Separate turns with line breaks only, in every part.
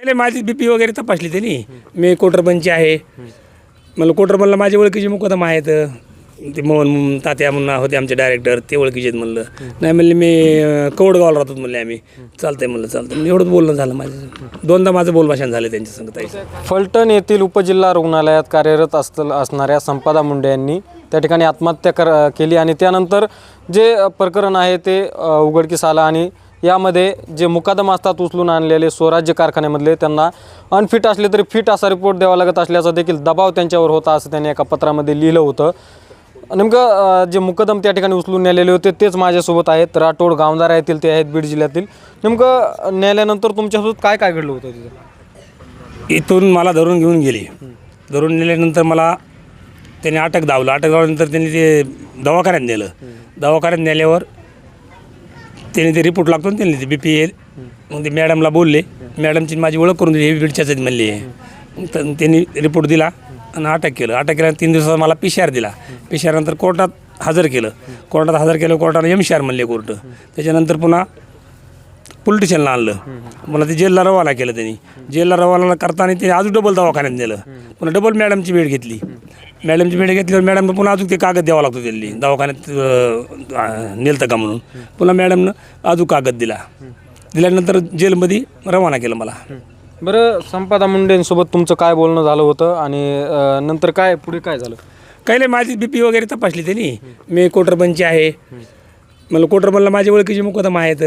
पहिले माझी बी पी वगैरे तपासली त्यांनी. मी कोटरबनची आहे. मला कोटरबनला माझे ओळखीचे मुकदम आहेत. ते मोहन तात्या म्हणून होते आमचे डायरेक्टर ते ओळखीचे आहेत म्हणलं. नाही म्हणले मी कवडगावला राहतो म्हणले आम्ही. चालतंय म्हणलं चालतं म्हणजे एवढंच बोलणं झालं माझं. दोनदा माझं बोलभाषण झालं त्यांच्या संग
फलटण येथील उपजिल्हा रुग्णालयात कार्यरत असत असणाऱ्या संपादा मुंडे यांनी त्या ठिकाणी आत्महत्या कर केली आणि त्यानंतर जे प्रकरण आहे ते उघडकीस आलं आणि यामध्ये जे मुकादम असतात उचलून आणलेले स्वराज्य कारखान्यामधले त्यांना अनफिट असले तरी फिट असा रिपोर्ट द्यावा लागत असल्याचा देखील दबाव त्यांच्यावर होता असं त्यांनी एका पत्रामध्ये लिहिलं होतं. नेमकं जे मुकदम त्या ठिकाणी उचलून नेलेले होते तेच माझ्यासोबत आहेत. राठोड गावदार येथील ते आहेत बीड जिल्ह्यातील. नेमकं नेल्यानंतर तुमच्यासोबत काय काय घडलं होतं तिथं?
इथून मला धरून घेऊन गेली. धरून नेल्यानंतर मला त्यांनी अटक दावलं. अटक दावल्यानंतर त्यांनी ते दवाखान्यात नेलं. दवाखान्यात नेल्यावर त्यांनी ते रिपोर्ट लागतो ना त्यांनी ते बी पी एल मग ते मॅडमला बोलले. मॅडमची माझी ओळख करून दिली हे बीडच्याच म्हणली. त- त्यांनी रिपोर्ट दिला आणि अटक केलं. अटक केल्यानंतर तीन दिवसात मला पी सी आर दिला. पी सी आरनंतर कोर्टात हजर केलं. कोर्टात हजर केलं कोर्टानं एम सी आर म्हणले कोर्ट. त्याच्यानंतर पुन्हा पोलीस स्टेशनला आणलं मला ते जेलला रवाना केलं त्यांनी. जेलला रवाना करताना ते अजून डबल दवाखान्यात नेलं. पुन्हा डबल मॅडमची भेट घेतली. मॅडमची भेट घेतल्यावर मॅडमनं पुन्हा अजून ते कागद द्यावा लागतो त्यांनी. दवाखान्यात अं, नेलतं का म्हणून. पुन्हा मॅडमनं अजून कागद दिला. दिल्यानंतर जेलमध्ये रवाना केलं मला.
बरं संपादा मुंडेंसोबत तुमचं काय बोलणं झालं होतं आणि अ, नंतर काय पुढे काय झालं?
काही नाही माझी बी पी वगैरे तपासली त्यांनी. मी कोटरबनची आहे. मला कोटरबनला माझे ओळखीचे मुकदम आहेत.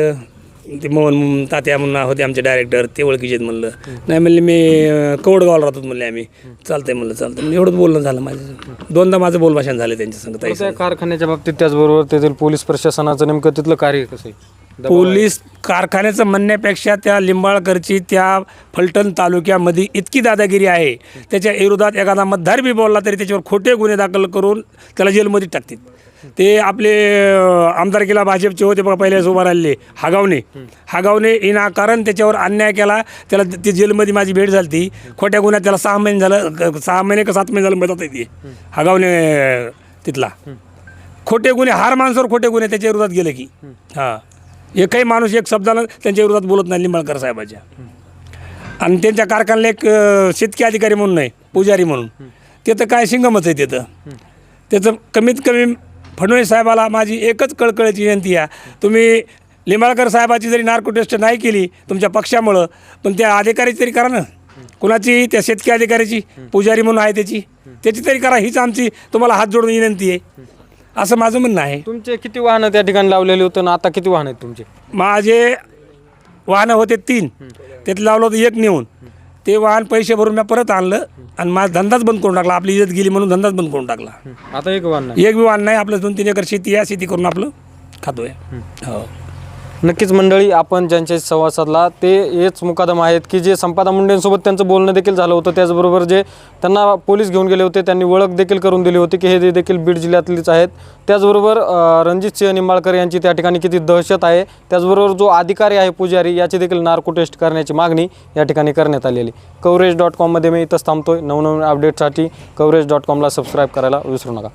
ते मोहन तात्या म्हणून होते आमचे डायरेक्टर ते ओळखीचे आहेत म्हणलं. नाही म्हणले मी कवडगावला राहतो म्हणले आम्ही. चालतंय म्हणलं चालतं एवढंच बोलणं झालं माझं दोनदा माझं बोलभाषण झालं त्यांच्या संग
त्या कारखान्याच्या बाबतीत त्याचबरोबर तेथील पोलीस प्रशासनाचं नेमकं तिथलं कार्य कसं आहे?
पोलीस कारखान्याचं म्हणण्यापेक्षा त्या लिंबाळकरची त्या फलटण तालुक्यामध्ये इतकी दादागिरी आहे. त्याच्या विरोधात एखादा मतदार बी बोलला तरी त्याच्यावर खोटे गुन्हे दाखल करून त्याला जेलमध्ये टाकतात. ते आपले आमदारकीला भाजपचे होते बघा पहिल्याच उभा राहिले हागावणे. हागावणे कारण त्याच्यावर अन्याय केला त्याला ते जेलमध्ये माझी भेट झाली ती खोट्या गुन्ह्यात त्याला सहा महिने झालं सहा महिने का सात महिने झालं मदत येते हागावणे तिथला. खोटे गुन्हे हार माणसावर खोटे गुन्हे त्याच्या विरोधात गेले की. हां. एकही माणूस एक शब्दानं त्यांच्या विरोधात बोलत नाही निंबाळकर साहेबाच्या. आणि त्यांच्या कारखान्याला एक शेतकी अधिकारी म्हणून नाही पुजारी म्हणून. ते तर काय शिंगमच आहे तिथं. त्याचं कमीत कमी फडणवीस साहेबाला माझी एकच कळकळीची विनंती आहे. तुम्ही लिंबाळकर साहेबाची जरी नार्को टेस्ट नाही केली तुमच्या पक्षामुळं पण त्या अधिकारीची तरी करा ना. कुणाची? त्या शेतकी अधिकाऱ्याची पुजारी म्हणून आहे त्याची. त्याची तरी करा हीच आमची तुम्हाला हात जोडून विनंती आहे. असं माझं म्हणणं आहे.
तुमचे किती वाहनं त्या ठिकाणी लावलेले होते ना आता किती वाहन आहेत तुमचे?
माझे वाहनं होते तीन. त्यात लावलं होतं एक नेऊन. ते वाहन पैसे भरून मी परत आणलं आणि माझा धंदाच बंद करून टाकला. आपली इज्जत गेली म्हणून धंदाच बंद करून टाकला.
आता एक वाहन नाही.
एक बी वाहन नाही आपलं दोन तीन एकर शेती आहे शेती करून आपलं खातोय. हो.
नक्कीच मंडळी आपण ज्यांच्याशी संवाद साधला ते हेच मुकादम आहेत की जे संपादा मुंडेंसोबत त्यांचं बोलणं देखील झालं होतं. त्याचबरोबर जे त्यांना पोलीस घेऊन गेले होते त्यांनी ओळख देखील करून दिली होती की हे देखील बीड जिल्ह्यातलीच आहेत. त्याचबरोबर रणजित सिंह निंबाळकर यांची त्या ठिकाणी किती दहशत आहे त्याचबरोबर जो अधिकारी आहे पुजारी याची देखील नार्को टेस्ट करण्याची मागणी या ठिकाणी करण्यात आलेली कवरेज डॉट कॉममध्ये मी इथंच थांबतोय. नवनवीन अपडेटसाठी कवरेज डॉट कॉमला सबस्क्राईब करायला विसरू नका.